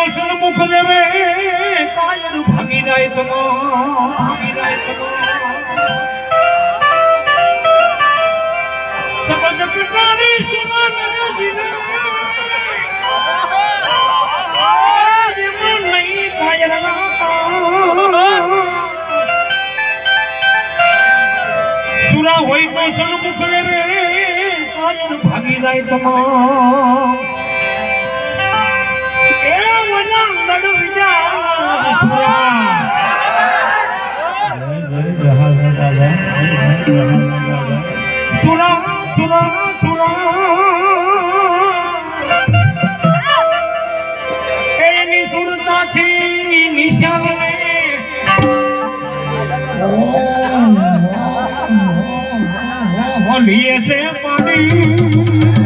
દર્શન મુખ દેવે, કાયર ભાગી જાય તમો, ભાગી જાય તમો. સમજ કટારી સુમન નહીં કાયર સુરા હોય તો સન્મુખ રે કાયર ભાગી જાય તમો. நீ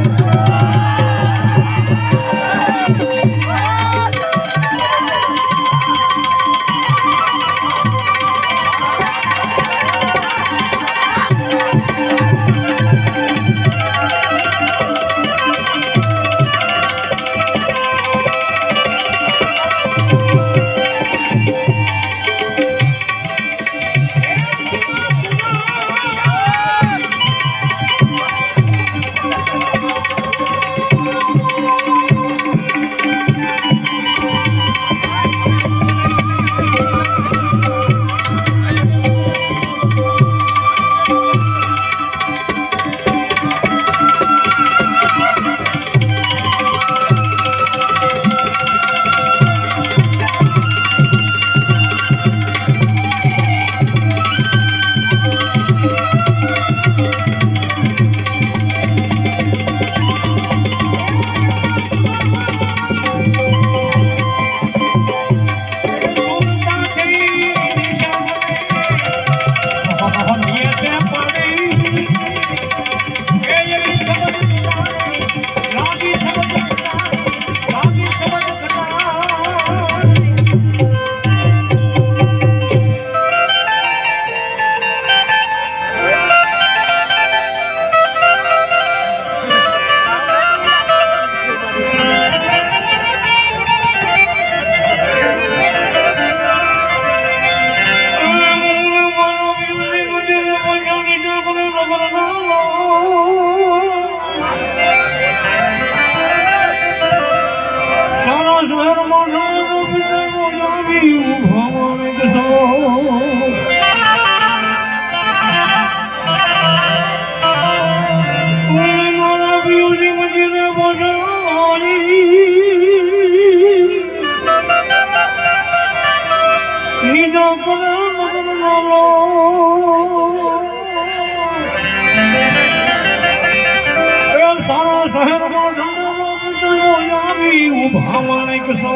માણેક સો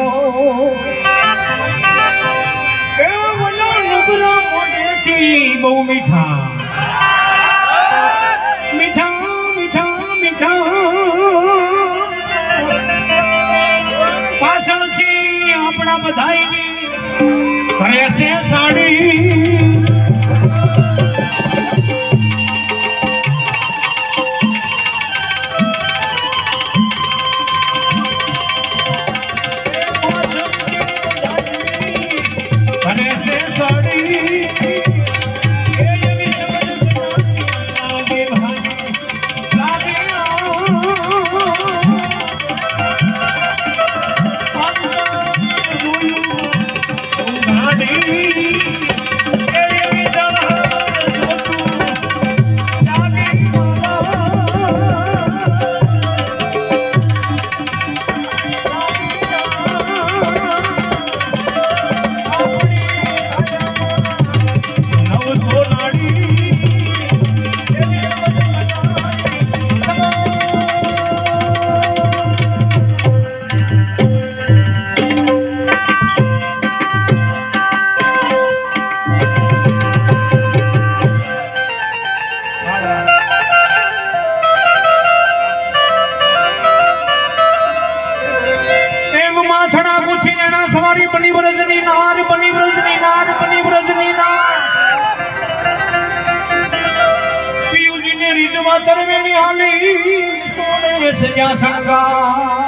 નબરા મોઢેથી બહુ મીઠા. મીઠા મીઠા મીઠા. પાછળથી આપણા બધાની છે સાડી. Senjata.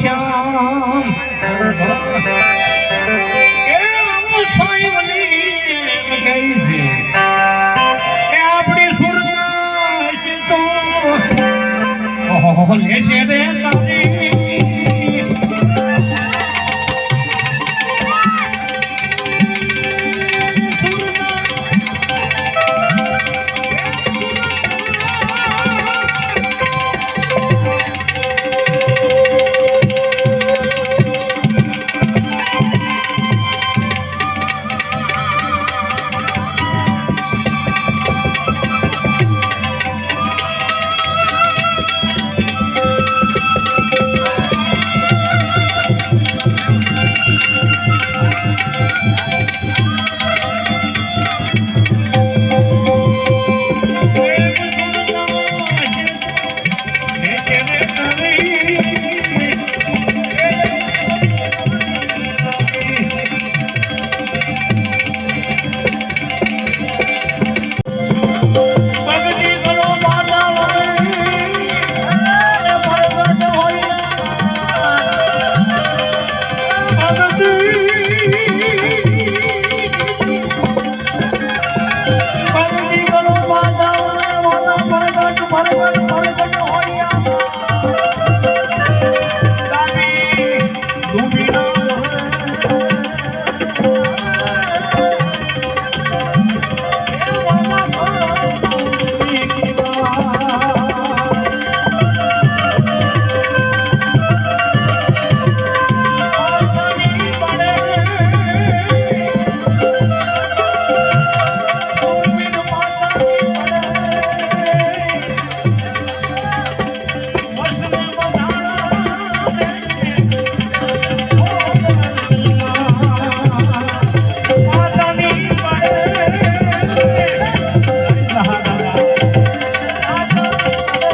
श्याम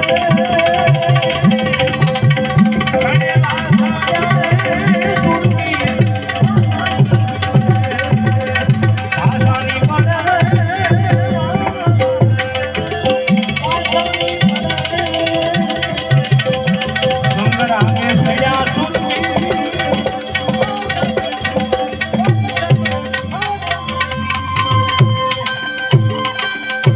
Yeah.